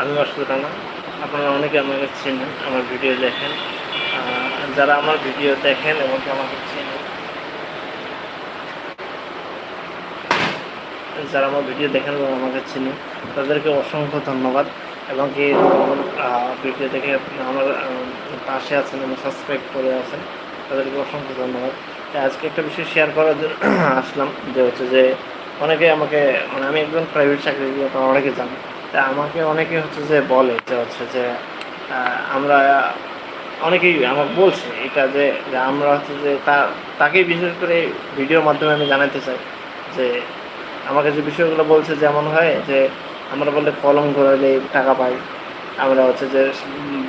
আমি মাসুদ রানা আপনারা অনেকে আমাকে চেনেন, আমার ভিডিও দেখেন। যারা আমার ভিডিও দেখেন এবং আমাকে চেনেন। যারা আমার ভিডিও দেখেন এবং আমাকে চিনেন। তাদেরকে অসংখ্য ধন্যবাদ। এবং কি ভিডিও দেখে আমার পাশে আছেন এবং সাবস্ক্রাইব করে আছেন, তাদেরকে অসংখ্য ধন্যবাদ। আজকে একটা বিষয় শেয়ার করার জন্য আসলাম। যে হচ্ছে যে, অনেকে আমাকে মানে আমি একজন প্রাইভেট চাকরি আপনারা অনেকে জানি তা আমাকে অনেকে হচ্ছে যে বলে যে হচ্ছে যে আমরা অনেকেই আমাকে বলছে এটা যে আমরা হচ্ছে যে তা, তাকেই বিশেষ করে ভিডিওর মাধ্যমে আমি জানাতে চাই যে, আমাকে যে বিষয়গুলো বলছে যেমন হয় যে, আমরা বললে কলম ঘোরালে টাকা পাই, আমরা হচ্ছে যে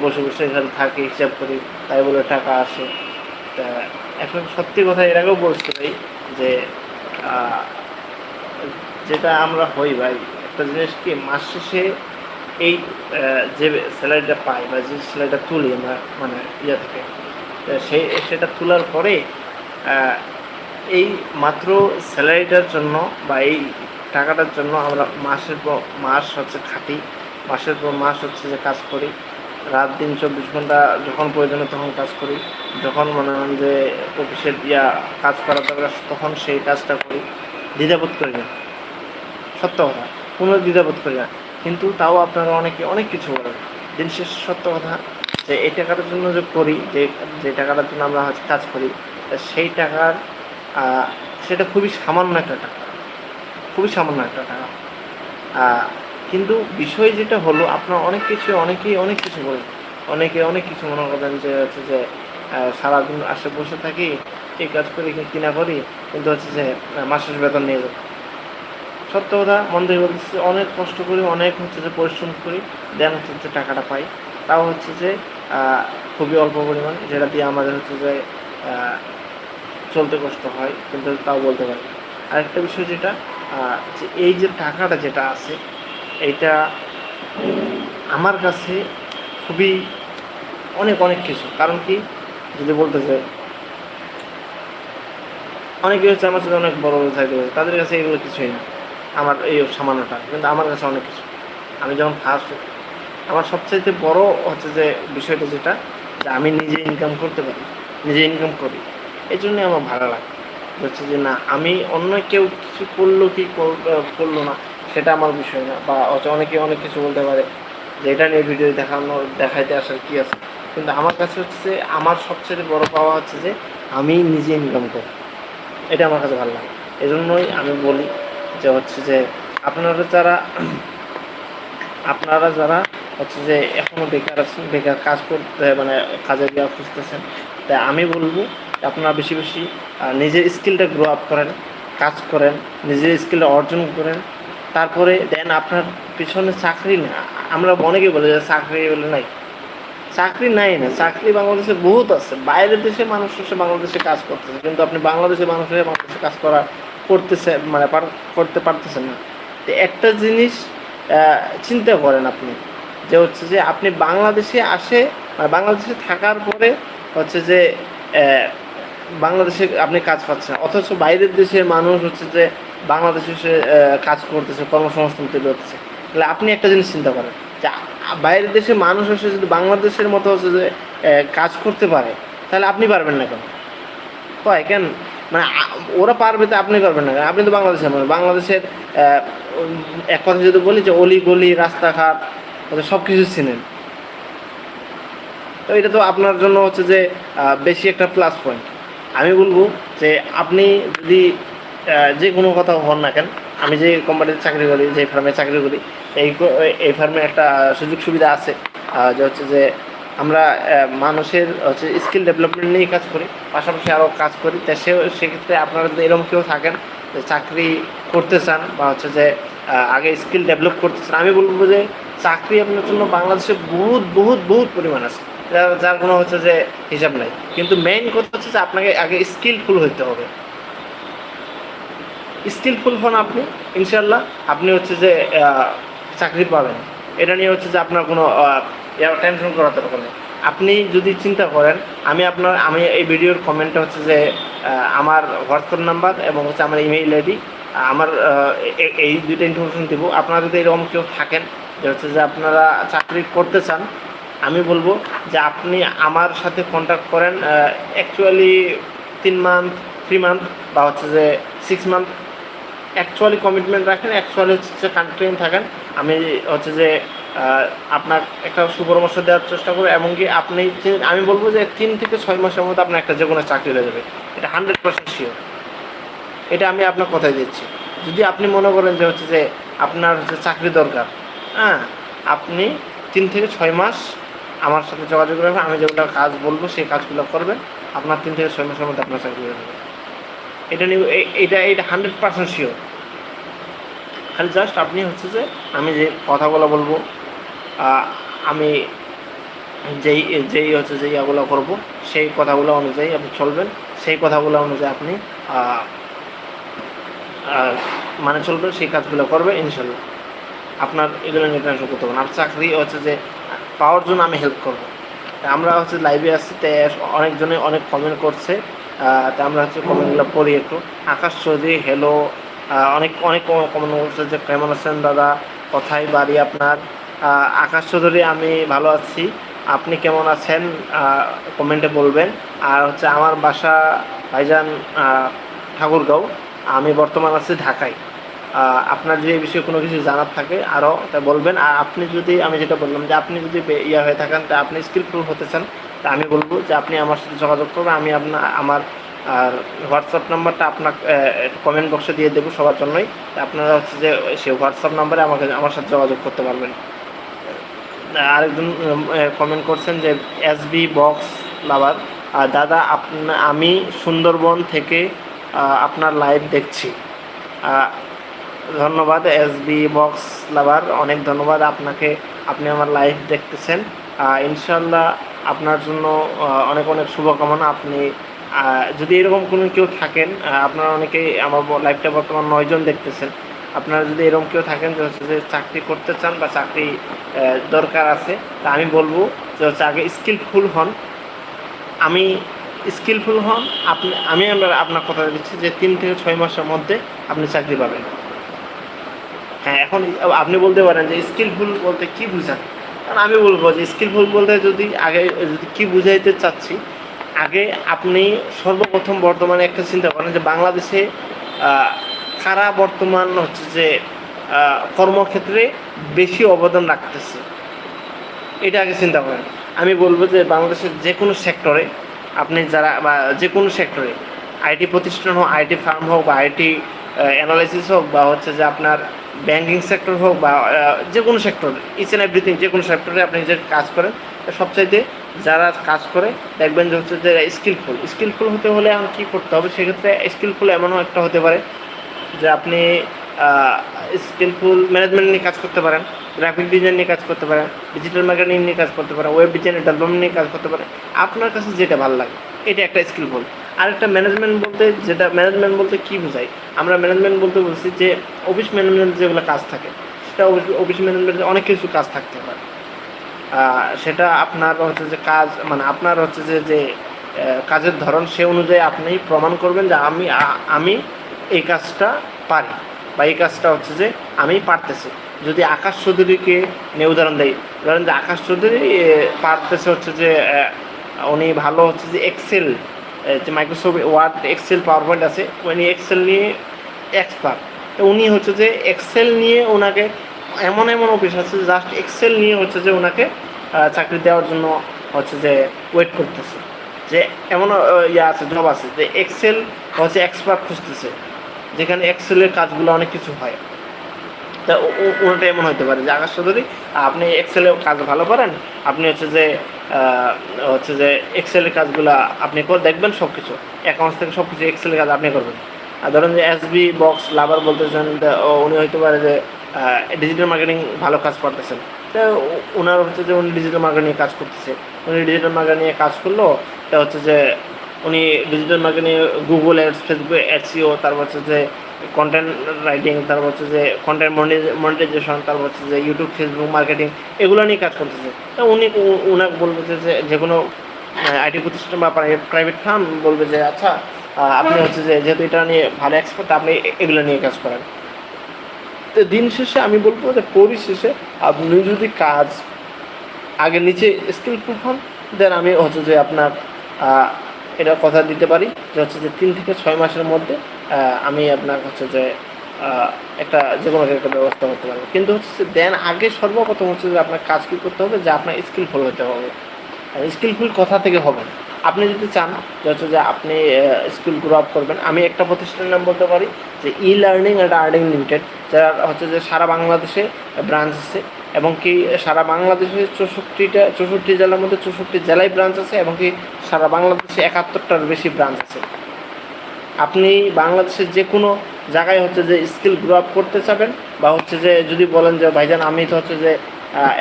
বসে বসে এখানে থাকি, হিসাব করি, তাই বলে টাকা আসে। তা এখন সত্যি কথা এর আগেও বলছি ভাই যে যেটা আমরা হই ভাই একটা জিনিস কি, মাস শেষে এই যে স্যালারিটা পাই বা যে স্যালারিটা তুলি আমরা মানে ইয়ে থেকে সেই, সেটা তোলার পরে এই মাত্র স্যালারিটার জন্য বা এই টাকাটার জন্য আমরা মাসের পর মাস হচ্ছে খাটি, মাসের পর মাস হচ্ছে যে কাজ করি, রাত দিন চব্বিশ ঘণ্টা যখন প্রয়োজনে তখন কাজ করি, যখন মনে হয় যে অফিসের ইয়া কাজ করা দরকার তখন সেই কাজটা করি, দ্বিধাবোধ করি না, সত্য কথা। কোনো দ্বিধাবোধ করি না কিন্তু তাও আপনারা অনেকে অনেক কিছু বলেন। দিন শেষ সত্য কথা যে, এই টাকাটার জন্য যে করি, যে যে টাকাটার জন্য আমরা কাজ করি সেই টাকার সেটা খুবই সামান্য একটা টাকা। খুবই সামান্য একটা টাকা। কিন্তু বিষয় যেটা হলো, আপনার অনেক কিছু, অনেকেই অনেক কিছু বলেন। অনেকে অনেক কিছু মনে করেন যে, হচ্ছে যে সারাদিন আসে বসে থাকি, এই কাজ করি কিনা করি, কিন্তু হচ্ছে যে, মাসের বেতন নিয়ে যাব সত্য কথা মন থেকে বলতেছি, অনেক কষ্ট করি, অনেক হচ্ছে যে পরিশ্রম করি, দেন হচ্ছে যে টাকাটা পাই। তাও হচ্ছে যে খুবই অল্প পরিমাণ, যেটা দিয়ে আমাদের হচ্ছে যে চলতে কষ্ট হয়, কিন্তু তাও বলতে পারি। আরেকটা বিষয় যেটা যে এই যে টাকাটা যেটা আছে, এইটা আমার কাছে খুবই অনেক অনেক কিছু। কারণ কি, যদি বলতে চাই, অনেকে হচ্ছে আমার সাথে অনেক বড় বড় চাকরি তাদের কাছে এগুলো কিছুই না। আমার এই সামান্যটা, কিন্তু আমার কাছে অনেক কিছু। আমি যখন ফার্স্ট আমার সবচাইতে বড় হচ্ছে যে বিষয়টা যেটা, যে আমি নিজে ইনকাম করতে পারি, নিজে ইনকাম করি, এই জন্যই আমার ভালো লাগে। হচ্ছে যে না, আমি অন্য কেউ কিছু করল কি কর- করল না, সেটা আমার বিষয় না। বা অনেকে অনেক কিছু বলতে পারে, যে এটা নিয়ে ভিডিও দেখানো, দেখাইতে আসার কি আছে? কিন্তু আমার কাছে হচ্ছে আমার সবচেয়ে বড় পাওয়া হচ্ছে যে, আমি নিজে ইনকাম করি। এটা আমার কাছে ভালো লাগে। এজন্যই আমি বলি যে হচ্ছে যে আপনারা যারা আপনারা যারা হচ্ছে যে এখনও বেকার আছেন, বেকার কাজ করতে মানে কাজের দেওয়া খুঁজতেছেন তাই আমি বলব আপনারা বেশি বেশি নিজের স্কিলটা গ্রো আপ করেন, কাজ করেন, নিজের স্কিলটা অর্জন করেন, তারপরে দেন আপনার পিছনে চাকরি না, আমরা অনেকে বলে যে চাকরি বলে নাই। চাকরি নাই না, চাকরি বাংলাদেশে বহুত আছে, বাইরের দেশে মানুষ এসে বাংলাদেশে কাজ করতেছে, কিন্তু আপনি বাংলাদেশে মানুষ হয়ে বাংলাদেশে কাজ করা করতেছে মানে করতে পারতেছেন না। তো একটা জিনিস চিন্তা করেন আপনি, যে হচ্ছে যে আপনি বাংলাদেশে আসে মানে বাংলাদেশে থাকার পরে হচ্ছে যে বাংলাদেশে আপনি কাজ পাচ্ছেন অথচ বাইরের দেশের মানুষ হচ্ছে যে বাংলাদেশে এসে কাজ করতেছে, কর্মসংস্থান তৈরি হচ্ছে তাহলে আপনি একটা জিনিস চিন্তা করেন, যে বাইরের দেশের মানুষ এসে যদি বাংলাদেশের মতো হচ্ছে যে কাজ করতে পারে, তাহলে আপনি পারবেন না কেন? হয় কেন? মানে ওরা পারবে তো আপনি পারবেন না। আপনি তো বাংলাদেশের মানুষ। বাংলাদেশের এক কথা যদি বলি যে অলি গলি, রাস্তাঘাট সব কিছু চিনেন। তো এটা তো আপনার জন্য হচ্ছে যে বেশি একটা প্লাস পয়েন্ট আমি বলব যে, আপনি যদি যে কোনো কথা হন না কেন, আমি যে কোম্পানিতে চাকরি করি, যে ফার্মে চাকরি করি, এই এই ফার্মে একটা সুযোগ সুবিধা আছে যে হচ্ছে যে আমরা মানুষের হচ্ছে স্কিল ডেভেলপমেন্ট নিয়ে কাজ করি, পাশাপাশি আরও কাজ করি। তা সে সেক্ষেত্রে আপনারা যদি এরকম কেউ থাকেন যে চাকরি করতে চান বা হচ্ছে যে আগে স্কিল ডেভেলপ করতে চান, আমি বলব যে চাকরি আপনার জন্য বাংলাদেশে বহুত বহুত বহুত পরিমাণ আছে। যার কোনো হচ্ছে যে হিসাব নাই। কিন্তু মেইন কথা হচ্ছে যে আপনাকে আগে স্কিলফুল হতে হবে। স্কিলফুল হন আপনি ইনশাল্লাহ আপনি হচ্ছে যে চাকরি পাবেন। এটা নিয়ে হচ্ছে যে আপনার কোনো টেনশন করার দরকার নেই আপনি যদি চিন্তা করেন, আমি আপনার, আমি এই ভিডিওর কমেন্টে হচ্ছে যে আমার হোয়াটসঅ্যাপ নাম্বার এবং হচ্ছে আমার ইমেইল আইডি আমার এই দুইটা ইনফরমেশন দেবো। আপনারা যদি এরকম কেউ থাকেন, যে হচ্ছে যে আপনারা চাকরি করতে চান, আমি বলব যে আপনি আমার সাথে কন্ট্যাক্ট করেন অ্যাকচুয়ালি তিন মান্থ থ্রি মান্থ বা হচ্ছে যে সিক্স মান্থ অ্যাকচুয়ালি কমিটমেন্ট রাখেন অ্যাকচুয়ালি হচ্ছে যে কন্টিনিউ থাকেন। আমি হচ্ছে যে আপনার একটা সুপরামর্শ দেওয়ার চেষ্টা করব এমনকি আপনি আমি বলব যে তিন থেকে ছয় মাসের মধ্যে আপনার একটা যে কোনো চাকরি হয়ে যাবে। এটা হান্ড্রেড পার্সেন্ট শিওর এটা আমি আপনার কথাই দিচ্ছি। যদি আপনি মনে করেন যে হচ্ছে যে আপনার হচ্ছে চাকরি দরকার হ্যাঁ আপনি তিন থেকে ছয় মাস আমার সাথে যোগাযোগ রাখবেন, আমি যেগুলো কাজ বলব সেই কাজগুলো করবেন, আপনার তিন থেকে ছয় মাসের মধ্যে আপনার চাকরি হয়ে যাবে। এটা নিয়ে এটা এটা হান্ড্রেড পার্সেন্ট শিওর খালি জাস্ট আপনি হচ্ছে যে, আমি যে কথাগুলো বলব আমি যেই যেই হচ্ছে যে ইয়াগুলো করব, সেই কথাগুলো অনুযায়ী আপনি চলবেন। সেই কথাগুলো অনুযায়ী আপনি মানে চলবেন, সেই কাজগুলো করবে ইনশাল্লাহ আপনার এগুলো নিয়ে করতে হবে আর চাকরি হচ্ছে যে, পাওয়ার জন্য আমি হেল্প করব। আমরা হচ্ছে লাইভে আসছি তাই অনেকজনে অনেক কমেন্ট করছে তা আমরা হচ্ছে কমেন্টগুলো পড়ি একটু। আকাশ চৌধুরী হ্যালো অনেক অনেক কমেন্ট করছে যে, কেমন আছেন দাদা? কথাই বাড়ি আপনার? আকাশ চৌধুরী, আমি ভালো আছি। আপনি কেমন আছেন? কমেন্টে বলবেন। আর হচ্ছে আমার বাসা ভাইজান ঠাকুরগাঁও। আমি বর্তমান আছি ঢাকায়। আপনার যদি এই বিষয়ে কোনো কিছু জানার থাকে, আরও তা বলবেন। আর আপনি যদি, আমি যেটা বললাম যে আপনি যদি ইয়া হয়ে থাকেন, তা আপনি স্কিলফুল হতে চান, তা আমি বলব যে আপনি আমার সাথে যোগাযোগ করবেন। আমি আপনার আমার, আর হোয়াটসঅ্যাপ নাম্বারটা আপনার কমেন্ট বক্সে দিয়ে দেবো সবার জন্যই। আপনারা হচ্ছে যে, সে হোয়াটসঅ্যাপ নাম্বারে আমাকে, আমার সাথে যোগাযোগ করতে পারবেন। আরেকজন কমেন্ট করছেন যে এস বি বক্স লাভার দাদা আমি সুন্দরবন থেকে আপনার লাইভ দেখছি। ধন্যবাদ এস বি বক্স লাভার অনেক ধন্যবাদ আপনাকে, আপনি আমার লাইভ দেখতেছেন। ইনশাল্লাহ আপনার জন্য অনেক অনেক শুভকামনা। আপনি যদি এরকম কোনো কেউ থাকেন আপনারা অনেকেই আমার লাইভটা বর্তমান নয়জন দেখতেছেন। আপনারা যদি এরকম কেউ থাকেন যে হচ্ছে যে চাকরি করতে চান বা চাকরি দরকার আছে, তা আমি বলব যে হচ্ছে আগে স্কিলফুল হন। আমি স্কিলফুল হন, আপনি, আমি আমরা আপনার কথা দিচ্ছি যে তিন থেকে ছয় মাসের মধ্যে আপনি চাকরি পাবেন। হ্যাঁ এখন আপনি বলতে পারেন যে স্কিলফুল বলতে কি বুঝান কারণ আমি বলব যে স্কিলফুল বলতে যদি আগে, যদি কি বুঝাইতে চাচ্ছি, আগে আপনি সর্বপ্রথম বর্তমানে একটা চিন্তা করেন যে বাংলাদেশে কারা বর্তমান হচ্ছে যে কর্মক্ষেত্রে বেশি অবদান রাখতেছে। এটা আগে চিন্তা করেন। আমি বলব যে, বাংলাদেশের যে কোনো সেক্টরে আপনি যারা বা যে কোনো সেক্টরে, আইটি প্রতিষ্ঠান হোক, আইটি ফার্ম হোক বা আইটি অ্যানালাইসিস হোক বা হচ্ছে যে আপনার ব্যাংকিং সেক্টর হোক বা যে কোনো সেক্টর ইচ অ্যান্ড এভরিথিং যে কোনো সেক্টরে আপনি যে কাজ করেন সবচাইতে যারা কাজ করে, দেখবেন যে হচ্ছে যে স্কিলফুল স্কিলফুল হতে হলে এখন কী করতে হবে? সেক্ষেত্রে স্কিলফুল এমনও একটা হতে পারে যে আপনি স্কিলফুল ম্যানেজমেন্ট নিয়ে কাজ করতে পারেন গ্রাফিক ডিজাইন নিয়ে কাজ করতে পারেন ডিজিটাল মার্কেটিং নিয়ে কাজ করতে পারেন ওয়েব ডিজাইনের ডেভেলপমেন্ট নিয়ে কাজ করতে পারেন, আপনার কাছে যেটা ভালো লাগে, এটা একটা স্কিলফুল আর একটা ম্যানেজমেন্ট বলতে, যেটা ম্যানেজমেন্ট বলতে কী বোঝাই আমরা ম্যানেজমেন্ট বলতে বলছি যে অফিস ম্যানেজমেন্ট যেগুলো কাজ থাকে, সেটা অফিস ম্যানেজমেন্টে অনেক কিছু কাজ থাকতে পারে। সেটা আপনার হচ্ছে যে কাজ মানে আপনার হচ্ছে যে যে কাজের ধরন সে অনুযায়ী আপনি প্রমাণ করবেন যে আমি আমি এই কাজটা পারি বা এই কাজটা হচ্ছে যে আমি পারতেছি। যদি আকাশ চৌধুরীকে নিয়ে উদাহরণ দেয় ধরেন যে আকাশ চৌধুরী পারতেছে হচ্ছে যে উনি ভালো হচ্ছে যে এক্সেল যে Microsoft Word Excel PowerPoint আছে, উনি এক্সেল নিয়ে এক্সপার্ট তো উনি হচ্ছে যে এক্সেল নিয়ে ওনাকে এমন এমন অফিস আছে জাস্ট এক্সেল নিয়ে হচ্ছে যে ওনাকে চাকরি দেওয়ার জন্য হচ্ছে যে ওয়েট করতেছে। যে এমন ইয়ে আছে জব আছে, যে এক্সেল হচ্ছে এক্সপার্ট খুঁজতেছে। যেখানে এক্সেলের কাজগুলো অনেক কিছু হয়। তা ও- ও- এমন হতে পারে যে আকাশ চৌধুরী, আপনি এক্সেলে কাজ ভালো করেন, আপনি হচ্ছে যে হচ্ছে যে এক্সেলের কাজগুলো আপনি করে, দেখবেন সব কিছু অ্যাকাউন্টস থেকে সব কিছু এক্সেলের কাজ আপনি করবেন। আর ধরেন যে এসবি বক্স লাভার বলতেছেন উনি হইতে পারে যে ডিজিটাল মার্কেটিং ভালো কাজ করতেছেন। তো ওনার হচ্ছে যে উনি ডিজিটাল মার্কেটিং নিয়ে কাজ করতেছে। উনি ডিজিটাল মার্কেটিং নিয়ে কাজ করল, তা হচ্ছে যে উনি digital marketing Google ads Facebook অ্যাডসিও তারপর হচ্ছে যে কন্টেন্ট রাইটিং তারপর হচ্ছে যে কন্টেন্ট মনিটাইজেশন তারপর হচ্ছে যে ইউটিউব ফেসবুক মার্কেটিং এগুলো নিয়ে কাজ করতেছে। তা উনি উনাকে বলবে যে, যে- কোনো আইটি প্রতিষ্ঠান বা প্রাইভেট ফার্ম বলবে যে আচ্ছা আপনি হচ্ছে যে, যেহেতু এটা নিয়ে ভালো এক্সপার্ট আপনি এগুলো নিয়ে কাজ করেন। তো দিন শেষে আমি বলব যে, পরিশেষে আপনি যদি কাজ আগে নিচে স্কিলফুল হন দেন আমি হচ্ছে যে আপনার এটা কথা দিতে পারি যে হচ্ছে যে তিন থেকে ছয় মাসের মধ্যে আমি আপনার হচ্ছে যে একটা যে কোনো একটা ব্যবস্থা করতে পারব কিন্তু হচ্ছে যে দেন আগে সর্বপ্রথম হচ্ছে যে আপনার কাজ কী করতে হবে, যে আপনার স্কিলফুল হতে হবে স্কিলফুল কথা থেকে হবে। আপনি যদি চান যে হচ্ছে যে আপনি স্কিল গ্রো আপ করবেন, আমি একটা প্রতিষ্ঠানের নাম বলতে পারি, যে e learning and earning limited, যারা হচ্ছে যে সারা বাংলাদেশে ব্রাঞ্চ আছে এবং কি সারা বাংলাদেশে চৌষট্টিটা, চৌষট্টি জেলার মধ্যে চৌষট্টি জেলায় ব্রাঞ্চ আছে এবং কি সারা বাংলাদেশে একাত্তরটার বেশি ব্রাঞ্চ আছে। আপনি বাংলাদেশের যে কোনো জায়গায় হচ্ছে যে স্কিল গ্রো আপ করতে চাবেন বা হচ্ছে যে যদি বলেন যে, ভাইজান, আমি তো হচ্ছে যে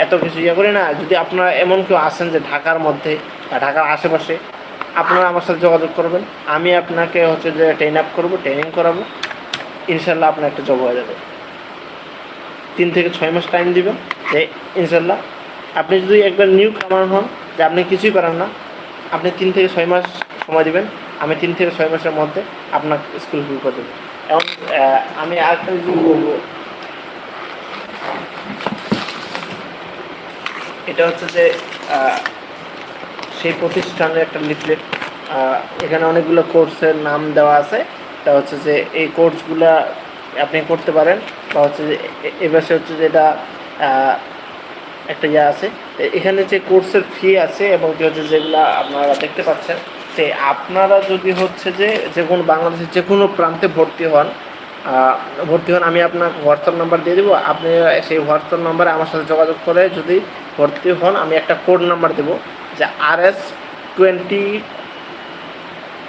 এত কিছু ইয়ে করি না। যদি আপনারা এমন কেউ আসেন যে ঢাকার মধ্যে বা ঢাকার আশেপাশে, আপনারা আমার সাথে যোগাযোগ করবেন। আমি আপনাকে হচ্ছে যে ট্রেন আপ করব ট্রেনিং করাবো। ইনশাল্লাহ আপনার একটা জব হয়ে যাবে। তিন থেকে ছয় মাস টাইম দিবেন। যে ইনশাল্লাহ আপনি যদি একবার নিউ কামার হন যে আপনি কিছুই পারেন না, আপনি তিন থেকে ছয় মাস সময় দিবেন। আমি তিন থেকে ছয় মাসের মধ্যে আপনার স্কুল ফুল করে দেবো। এবং আমি আরেকটা জিনিস বলব। এটা হচ্ছে যে সেই প্রতিষ্ঠানের একটা লিফলেট এখানে অনেকগুলো কোর্সের নাম দেওয়া আছে। তা হচ্ছে যে এই কোর্সগুলা আপনি করতে পারেন, বা হচ্ছে যে এবার হচ্ছে যে এটা একটা ইয়ে আছে। এখানে যে কোর্সের ফি আছে এবং কি হচ্ছে যেগুলা আপনারা দেখতে পাচ্ছেন সে আপনারা যদি হচ্ছে যে যে কোনো বাংলাদেশের যে কোনো প্রান্তে ভর্তি হন ভর্তি হন, আমি আপনার হোয়াটসঅ্যাপ নাম্বার দিয়ে দেবো। আপনি সেই হোয়াটসঅ্যাপ নাম্বারে আমার সাথে যোগাযোগ করে যদি ভর্তি হন, আমি একটা কোড নাম্বার দেবো, যে R S twenty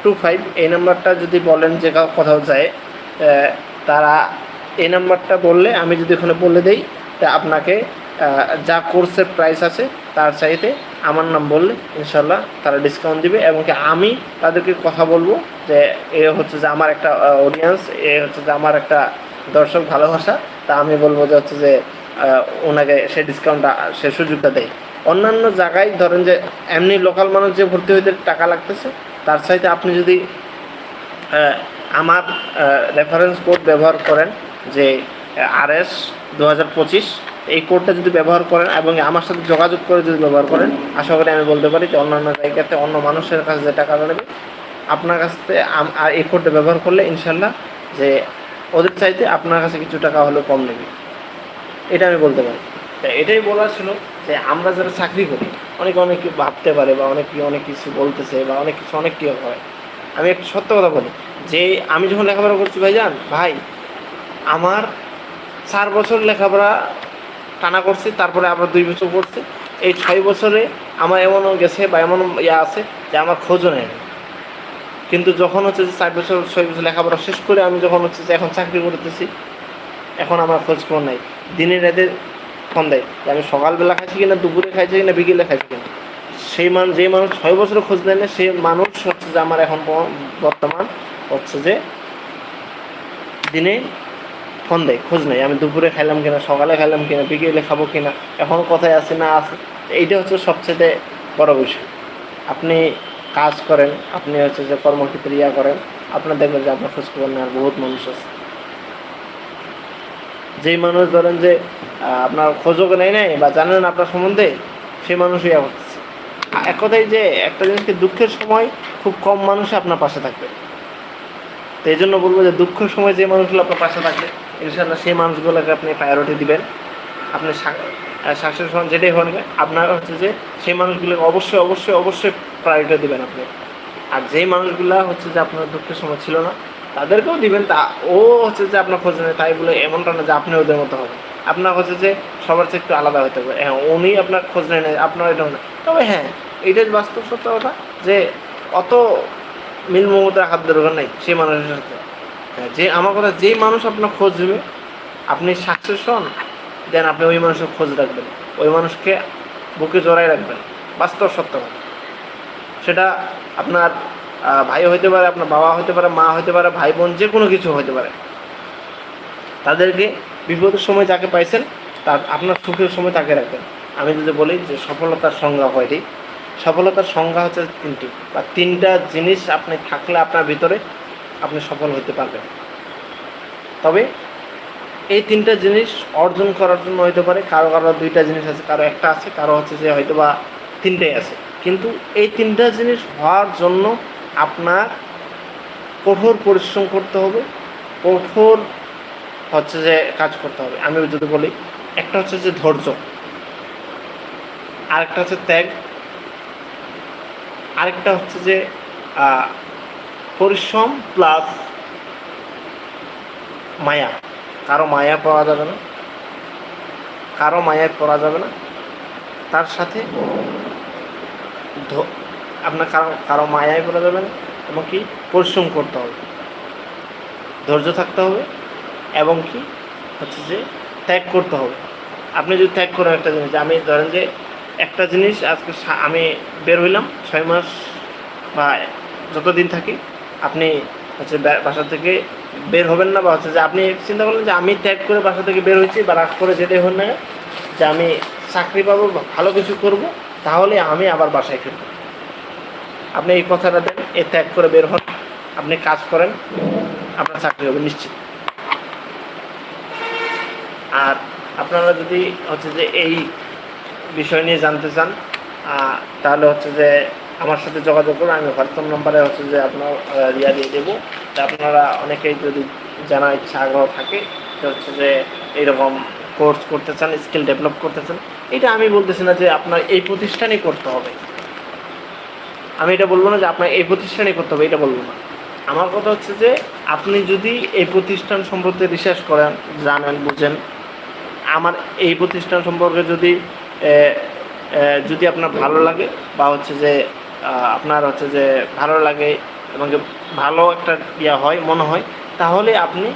two five. এই নাম্বারটা যদি বলেন যে কোথাও যায় তারা এই নাম্বারটা বললে, আমি যদি ওখানে বলে দেই, তা আপনাকে যা কোর্সের প্রাইস আছে, তার চাইতে আমার নাম বললে ইনশাল্লাহ তারা ডিসকাউন্ট দিবে এবং কি আমি তাদেরকে কথা বলব যে এ হচ্ছে যে আমার একটা অডিয়েন্স এ হচ্ছে যে আমার একটা দর্শক ভালোবাসা। তা আমি বলব যে হচ্ছে যে ওনাকে সে ডিসকাউন্টটা সে সুযোগটা দেয়। অন্যান্য জায়গায় ধরেন যে এমনি লোকাল মানুষ যে ভর্তি হইতে টাকা লাগতেছে, তার চাইতে আপনি যদি আমার রেফারেন্স কোড ব্যবহার করেন যে আর এস দু হাজার পঁচিশ, এই কোডটা যদি ব্যবহার করেন এবং আমার সাথে যোগাযোগ করে যদি ব্যবহার করেন, আশা করি আমি বলতে পারি যে অন্যান্য জায়গাতে অন্য মানুষের কাছে যে টাকা নেবে আপনার কাছ থেকে এই কোডটা ব্যবহার করলে ইনশাল্লাহ যে ওদের চাইতে আপনার কাছে কিছু টাকা হলেও কম নেবে। এটা আমি বলতে পারি। এটাই বলার ছিল যে আমরা যারা চাকরি করি, অনেকে অনেক ভাবতে পারে বা অনেকে অনেক কিছু বলতেছে বা অনেক কিছু অনেক কিছু হয়। আমি একটা সত্য কথা বলি। যে আমি যখন লেখাপড়া করছি, ভাইজান, ভাই, আমার চার বছর লেখাপড়া টানা করছি, তারপরে আবার দুই বছর করছি। এই ছয় বছরে আমার এমনও গেছে বা এমন ইয়ে আছে যে আমার খোঁজও নেই। কিন্তু যখন হচ্ছে যে চার বছর, ছয় বছর লেখাপড়া শেষ করে আমি যখন হচ্ছে যে এখন চাকরি করতেছি, এখন আমার খোঁজ খবর নাই। দিনে রাতে ফোন দেয় যে আমি সকালবেলা খাইছি কিনা, দুপুরে খাইছি কিনা, বিকেলে খাইছি কিনা। সেই মান, যে মানুষ ছয় বছর খোঁজ দেয় না সেই মানুষ হচ্ছে যে আমার এখন বর্তমান হচ্ছে যে দিনে ফোন দেয়, খোঁজ নেই আমি দুপুরে খাইলাম কিনা, সকালে খাইলাম কিনা, বিকেলে খাব কিনা, এখন কোথায় আছে না আছে, এইটা হচ্ছে সবচেয়ে বড় বিষয়। আপনি কাজ করেন, আপনি হচ্ছে যে কর্মক্ষেত্রে ইয়া করেন, আপনার দেখবেন যে আপনার খোঁজ খবর নেওয়ার বহুত মানুষ আছে। যেই মানুষ ধরেন যে আপনার খোঁজও নেয় নাই বা জানেন আপনার সম্বন্ধে, সেই মানুষই ইয়া করতেছে। আর এক কথায় যে একটা জিনিসকে দুঃখের সময় খুব কম মানুষই আপনার পাশে থাকবে। তো এই জন্য বলব যে দুঃখের সময় যে মানুষগুলো আপনার পাশে থাকবে ইনশাল্লাহ সেই মানুষগুলোকে আপনি প্রায়োরিটি দিবেন। আপনি সাকসেস হন, যেটাই হন, আপনার হচ্ছে যে সেই মানুষগুলোকে অবশ্যই অবশ্যই অবশ্যই প্রায়োরিটি দিবেন আপনি। আর যেই মানুষগুলো হচ্ছে যে আপনার দুঃখের সময় ছিল না, তাদেরকেও দিবেন। তা ও হচ্ছে যে আপনার খোঁজ নেই তাই বলে এমনটা না যে আপনি ওদের মতো হবে আপনার হচ্ছে যে সবার চেয়ে একটু আলাদা হতে হবে। হ্যাঁ উনি আপনার খোঁজ নেয় না আপনার এটা না। তবে হ্যাঁ এইটাই বাস্তব সত্য কথা যে অত মিল মমতার হাত দরকার নাই সেই মানুষের সাথে। হ্যাঁ, যে আমার কথা যেই মানুষ আপনার খোঁজ দেবে আপনি সাকসেস হন দেন আপনি ওই মানুষের খোঁজ রাখবেন। ওই মানুষকে বুকে জড়াই রাখবেন। বাস্তব সত্য কথা। সেটা আপনার ভাই হইতে পারে আপনার বাবা হতে পারে মা হতে পারে ভাই বোন যে কোনো কিছু হতে পারে। তাদেরকে বিপদের সময় যাকে পাইছেন, তার, আপনার সুখের সময় তাকে রাখবেন। আমি যদি বলি যে সফলতার সংজ্ঞা কয়টি সফলতার সংজ্ঞা হচ্ছে তিনটি। বা তিনটা জিনিস আপনি থাকলে আপনার ভিতরে আপনি সফল হতে পারবেন। তবে এই তিনটা জিনিস অর্জন করার জন্য হইতে পারে। কারও কারও দুইটা জিনিস আছে, কারও একটা আছে, কারও হচ্ছে যে হয়তো বা তিনটাই আছে। কিন্তু এই তিনটা জিনিস হওয়ার জন্য আপনার কঠোর পরিশ্রম করতে হবে। কঠোর হচ্ছে যে কাজ করতে হবে। আমি যদি বলি, একটা হচ্ছে যে ধৈর্য, আরেকটা হচ্ছে ত্যাগ, আরেকটা হচ্ছে যে পরিশ্রম প্লাস মায়া। কারও মায়া পাওয়া যাবে না, কারও মায়ায় পড়া যাবে না। তার সাথে আপনার কারও কারও মায়ায় পড়া যাবে না, এবং কি? পরিশ্রম করতে হবে। ধৈর্য থাকতে হবে। এবং কি? হচ্ছে যে ত্যাগ করতে হবে। আপনি যদি ত্যাগ করেন একটা জিনিস, আমি ধরেন যে একটা জিনিস আজকে আমি বের হইলাম ছয় মাস বা যতদিন থাকি, আপনি হচ্ছে বাসা থেকে বের হবেন না বা হচ্ছে যে আপনি চিন্তা করলেন যে আমি ত্যাগ করে বাসা থেকে বের হয়েছি বা রাগ করে যেতে হন না, যে আমি চাকরি পাবো বা ভালো কিছু করব, তাহলে আমি আবার বাসায় ফিরব। আপনি এই কথাটা দেন এ ত্যাগ করে বের হন, আপনি কাজ করেন, আপনার চাকরি হবে নিশ্চিত। আর আপনারা যদি হচ্ছে যে এই বিষয় নিয়ে জানতে চান তাহলে হচ্ছে যে আমার সাথে যোগাযোগ করুন, আমি হোয়াটসঅ্যাপ নম্বরে হচ্ছে যে আপনার রিয়া দিয়ে দেবো। তা আপনারা অনেকেই যদি জানার ইচ্ছা আগ্রহ থাকে যে হচ্ছে যে এইরকম কোর্স করতে চান স্কিল ডেভেলপ করতে চান, এটা আমি বলতেছি না যে আপনার এই প্রতিষ্ঠানেই করতে হবে। আমি এটা বলব না যে আপনার এই প্রতিষ্ঠানেই করতে হবে, এটা বলব না। আমার কথা হচ্ছে যে আপনি যদি এই প্রতিষ্ঠান সম্পর্কে রিসার্চ করেন, জানেন, বুঝেন আমার এই প্রতিষ্ঠান সম্পর্কে যদি যদি আপনার ভালো লাগে, বা হচ্ছে যে আপনার হচ্ছে যে ভালো লাগে, এবং ভালো একটা ইয়া হয়, মনে হয়, তাহলে আপনি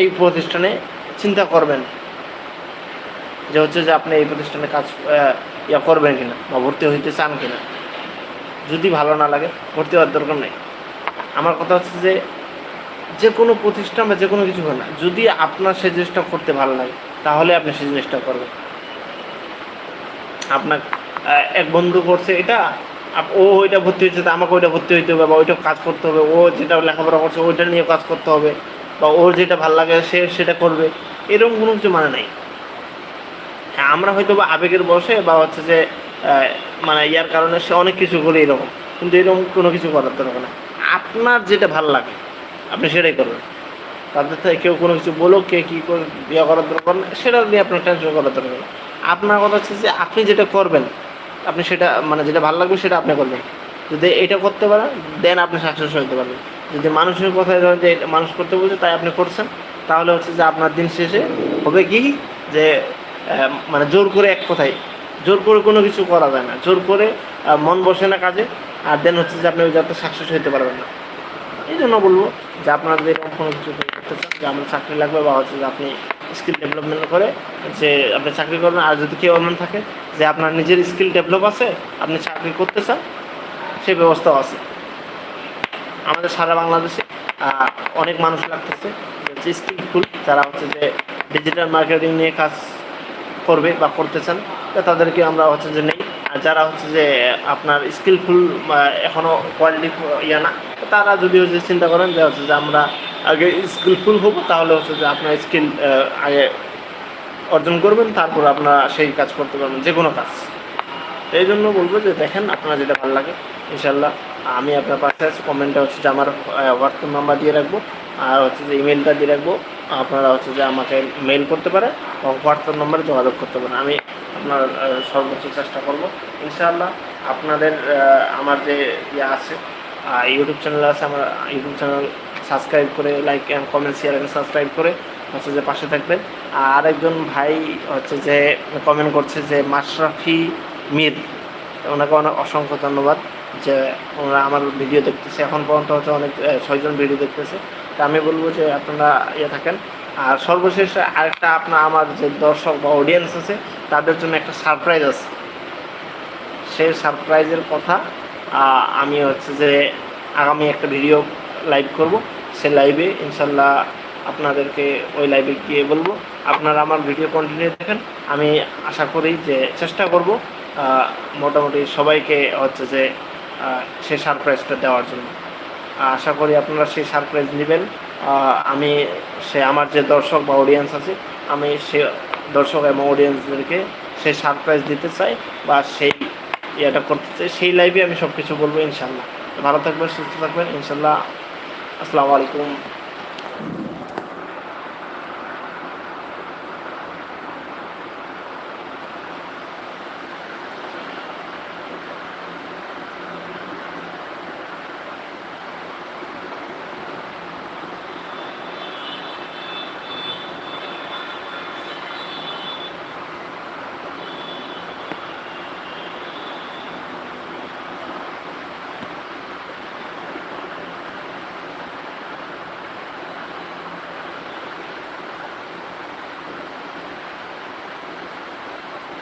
এই প্রতিষ্ঠানে চিন্তা করবেন। যে হচ্ছে যে আপনি এই প্রতিষ্ঠানে কাজ ইয়া করবেন কিনা, বা ভর্তি হইতে চান কিনা। যদি ভালো না লাগে, ভর্তি হওয়ার দরকার নেই। আমার কথা হচ্ছে যে যে কোনো প্রতিষ্ঠান বা যে কোনো কিছু হয় না, যদি আপনার সেই জিনিসটা করতে ভালো লাগে, তাহলে আপনি সেই জিনিসটা করবেন। আপনার এক বন্ধু করছে এটা ও ওইটা ভর্তি হয়েছে, তা আমাকে ওইটা ভর্তি হইতে হবে বা ওইটা কাজ করতে হবে, ও যেটা লেখাপড়া করছে ওইটা নিয়ে কাজ করতে হবে, বা ওর যেটা ভালো লাগে সে সেটা করবে, এরকম কোনো কিছু মানে নাই। হ্যাঁ আমরা হয়তো বা আবেগের বসে বা হচ্ছে যে মানে ইয়ার কারণে সে অনেক কিছু করে এরকম, কিন্তু এরকম কোনো কিছু করার দরকার না আপনার যেটা ভালো লাগে সেটাই করবেন। তাদের থেকে কেউ কোনো কিছু বলো কে কী করে ইয়ে করার দরকার না সেটা নিয়ে আপনার টেনশন করার দরকার আপনার কথা হচ্ছে যে আপনি যেটা করবেন, আপনি সেটা মানে যেটা ভালো লাগবে সেটা আপনি করবেন। যদি এটা করতে পারেন দেন আপনি সাকসেস হতে পারবেন। যদি মানুষের কথায় ধরেন যে মানুষ করতে বলছে, তাই আপনি করছেন, তাহলে হচ্ছে যে আপনার দিন শেষে হবে কি, যে মানে জোর করে এক কথায়, জোর করে কোনো কিছু করা যায় না। জোর করে মন বসে না কাজে, আর দেন হচ্ছে যে আপনি ওই যাতে সাকসেস হতে পারবেন না। এই জন্য বলব। যে আপনারা যদি কোনো কিছু করতে চান, যে আমার চাকরি লাগবে বা হচ্ছে যে আপনি স্কিল ডেভেলপমেন্ট করে যে আপনি চাকরি করবেন, আর যদি কেউ এমন থাকে যে আপনার নিজের স্কিল ডেভেলপ আছে, আপনি চাকরি করতে চান, সেই ব্যবস্থাও আছে। আমাদের সারা বাংলাদেশে অনেক মানুষ লাগতেছে যে স্কিলফুল যারা হচ্ছে যে ডিজিটাল মার্কেটিং নিয়ে কাজ করবে বা করতে চান তাদেরকে আমরা হচ্ছে যে যারা হচ্ছে যে আপনার স্কিলফুল এখনও কোয়ালিটি ইয়া না, তারা যদি হচ্ছে চিন্তা করেন যে হচ্ছে যে আমরা আগে স্কিলফুল হব, তাহলে হচ্ছে যে আপনার স্কিল আগে অর্জন করবেন, তারপর আপনারা সেই কাজ করতে পারবেন, যে কোনো কাজ। এই জন্য বলব যে দেখেন, আপনার যেটা ভালো লাগে ইনশাল্লাহ আমি আপনার পাশে আছি কমেন্টে হচ্ছে যে আমার হোয়াটসঅ্যাপ নাম্বার দিয়ে রাখব, আর হচ্ছে যে ইমেলটা দিয়ে রাখব। আপনারা হচ্ছে যে আমাকে মেল করতে পারে বা হোয়াটসঅ্যাপ নম্বরে যোগাযোগ করতে পারেন। আমি আপনার সর্বোচ্চ চেষ্টা করব। ইনশাআল্লাহ আপনাদের আমার যে ইয়ে আছে ইউটিউব চ্যানেল আছে, আমার ইউটিউব চ্যানেল সাবস্ক্রাইব করে like and comment share and subscribe করে হচ্ছে যে পাশে থাকবেন। আর একজন ভাই হচ্ছে যে কমেন্ট করছে যে মাশরাফি মির, ওনাকে অনেক অসংখ্য ধন্যবাদ যে ওনারা আমার ভিডিও দেখতেছে। এখন পর্যন্ত হচ্ছে অনেক ছয়জন ভিডিও দেখতেছে। তা আমি বলব যে আপনারা ইয়ে থাকেন। আর সর্বশেষ আরেকটা আপনার আমার যে দর্শক বা অডিয়েন্স আছে, তাদের জন্য একটা সারপ্রাইজ আছে। সেই সারপ্রাইজের কথা আমি হচ্ছে যে আগামী একটা ভিডিও লাইভ করব। সে লাইভে ইনশাল্লাহ আপনাদেরকে ওই লাইভে গিয়ে বলব। আপনারা আমার ভিডিও কন্টিনিউ দেখেন। আমি আশা করি যে চেষ্টা করব মোটামুটি সবাইকে হচ্ছে যে সেই সারপ্রাইজটা দেওয়ার জন্য। আশা করি আপনারা সেই সারপ্রাইজ নেবেন। আমি সে আমার যে দর্শক বা অডিয়েন্স আছে, আমি সে দর্শক এবং অডিয়েন্সদেরকে সেই সারপ্রাইজ দিতে চাই বা সেই ইয়েটা করতে চাই। সেই লাইভে আমি সব কিছু বলব ইনশাল্লাহ ভালো থাকবেন, সুস্থ থাকবেন ইনশাল্লাহ আসসালামু আলাইকুম।